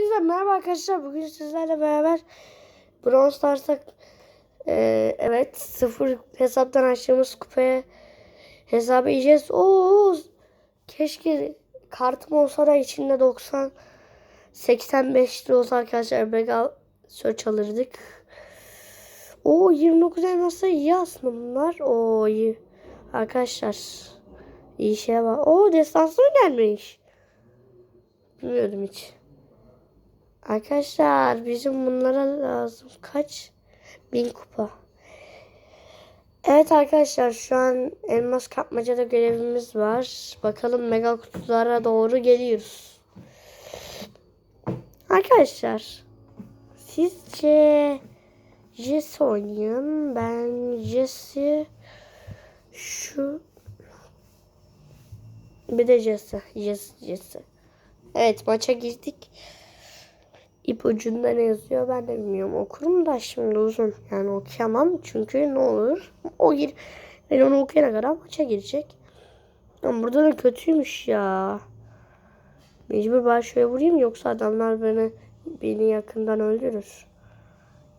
Hepinize merhaba arkadaşlar. Bugün sizlerle beraber Brawl Stars'a e, evet sıfır hesaptan açtığımız kupaya hesabı yiyeceğiz. Oo, keşke kartım olsa da içinde 90 85 lira olsa arkadaşlar mega search alırdık. O 29 elması iyi aslında bunlar. O iyi. Arkadaşlar iyi şey var. O destansı gelmiş? Bilmiyordum hiç. Arkadaşlar bizim bunlara lazım kaç? Bin kupa. Evet arkadaşlar şu an elmas kapmacada görevimiz var. Bakalım mega kutulara doğru geliyoruz. Arkadaşlar sizce Jesse oynayayım. Ben Jesse şu bir de Jesse. Jesse, Jesse. Evet maça girdik. İpucunda ne yazıyor ben de bilmiyorum. Okurum da şimdi uzun. Yani okuyamam. Çünkü ne olur. O gir. Ben onu okuyana kadar maça girecek. Ama burada da kötüymüş ya. Mecbur ben şöyle vurayım yoksa adamlar beni beni yakından öldürür.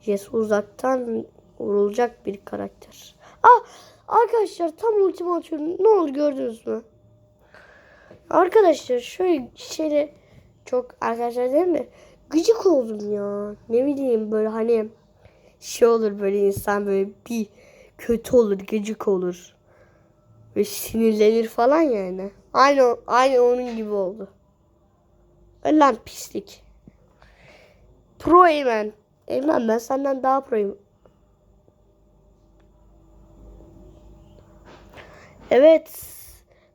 Jess uzaktan vurulacak bir karakter. Ah arkadaşlar tam ultimi atıyorum. Ne oldu gördünüz mü? Arkadaşlar şöyle şeyle çok arkadaşlar değil mi? Gıcık oldum ya. Ne bileyim böyle hani şey olur böyle insan böyle bir kötü olur, gıcık olur. Ve sinirlenir falan yani. Aynı aynı onun gibi oldu. Lan pislik. Pro Eymen. Eymen ben senden daha proyum. Evet.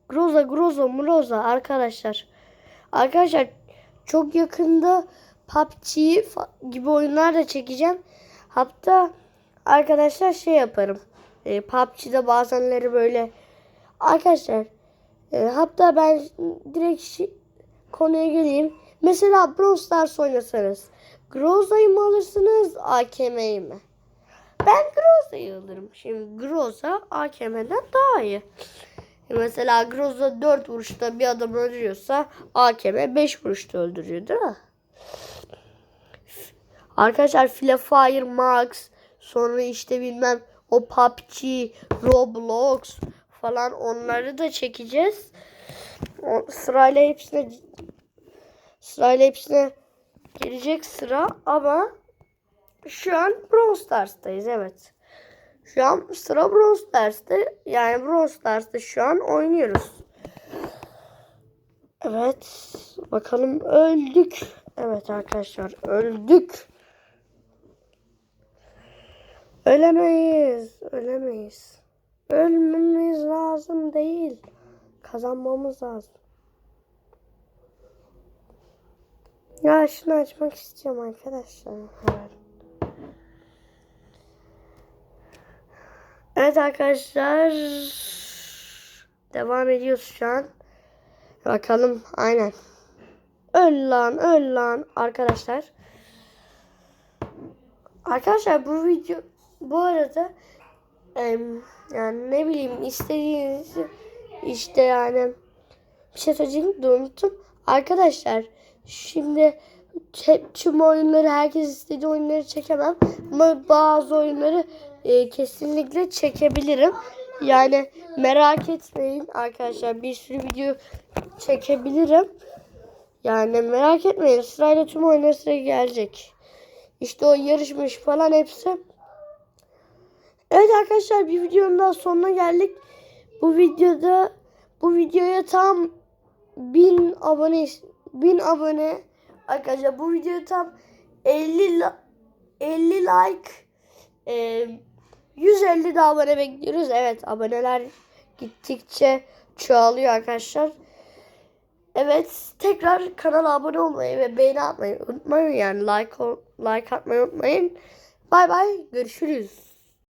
Groza, Groza, Mroza arkadaşlar. Arkadaşlar çok yakında PUBG gibi oyunlar da çekeceğim. Hatta arkadaşlar şey yaparım. E, PUBG'de bazenleri böyle arkadaşlar e, hatta ben direkt şi- konuya geleyim. Mesela Brawl Stars oynasanız Groza'yı mı alırsınız AKM'yi mi? Ben Groza'yı alırım. Şimdi Groza AKM'den daha iyi. Mesela Groza 4 vuruşta bir adam öldürüyorsa AKM 5 vuruşta öldürüyor değil mi? Arkadaşlar Fila Fire Max sonra işte bilmem o PUBG, Roblox falan onları da çekeceğiz. O, sırayla hepsine sırayla hepsine gelecek sıra ama şu an Brawl Stars'tayız evet. Şu an sıra Brawl Stars'ta. Yani Brawl Stars'ta şu an oynuyoruz. Evet. Bakalım öldük. Evet arkadaşlar öldük. Ölemeyiz. Ölemeyiz. Ölmemiz lazım değil. Kazanmamız lazım. Ya şunu açmak istiyorum arkadaşlar. Evet. Evet arkadaşlar. Devam ediyoruz şu an. Bakalım aynen. Öl lan öl lan arkadaşlar. Arkadaşlar bu video bu arada yani ne bileyim istediğiniz işte yani bir şey söyleyeceğim de unuttum. Arkadaşlar şimdi hep tüm oyunları herkes istediği oyunları çekemem ama bazı oyunları e, kesinlikle çekebilirim. Yani merak etmeyin arkadaşlar bir sürü video çekebilirim. Yani merak etmeyin sırayla tüm oyunlar sıraya gelecek. İşte o yarışmış falan hepsi. Evet arkadaşlar bir videonun daha sonuna geldik. Bu videoda bu videoya tam 1000 abone 1000 abone arkadaşlar bu videoya tam 50 la- 50 like e, 150 daha abone bekliyoruz. Evet aboneler gittikçe çoğalıyor arkadaşlar. Evet tekrar kanala abone olmayı ve beğeni atmayı unutmayın. Yani like like atmayı unutmayın. Bay bay görüşürüz.